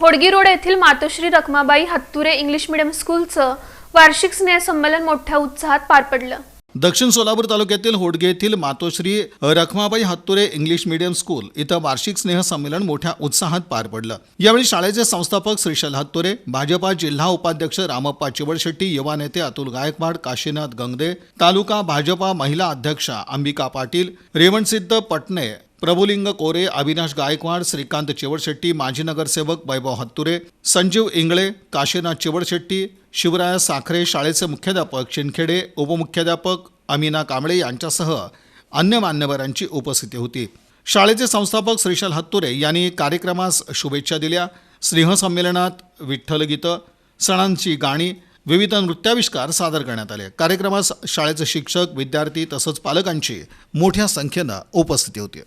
Hodgi road येथील Matoshri Rakhmabai Hatture English medium स्कूलचं वार्षिक स्नेहसंमेलन मोठ्या उत्साहात पार पडलं. दक्षिण सोलापूर तालुक्यातील होडगे येथील Matoshri Rakhmabai Hatture English medium school इथं वार्षिक स्नेह संमेलन मोठ्या उत्साहात पार पडलं. यावेळी शाळेचे संस्थापक श्रीशल हत्तुरे भाजपा जिल्हा उपाध्यक्ष रामप्पा चिवडशेट्टी युवा नेते अतुल गायकवाड काशीनाथ गंगदे तालुका भाजपा महिला अध्यक्षा अंबिका पाटील रेवणसिद्ध पटणे प्रभुलिंग कोरे अविनाश गायकवाड श्रीकांत चिवडशेट्टी माजी नगरसेवक वैभव हत्तुरे संजीव इंगळे काशीनाथ चिवडशेट्टी शिवराय साखरे शाळेचे मुख्याध्यापक शिंदखेडे उपमुख्याध्यापक अमिना कांबळे यांच्यासह अन्य मान्यवरांची उपस्थिती होती. शाळेचे संस्थापक श्रीशल हत्तुरे यांनी कार्यक्रमास शुभेच्छा दिल्या. स्नेहसंमेलनात विठ्ठल गीतं सणांची गाणी विविध नृत्याविष्कार सादर करण्यात आले. कार्यक्रमास शाळेचे शिक्षक विद्यार्थी तसंच पालकांची मोठ्या संख्येनं उपस्थिती होती.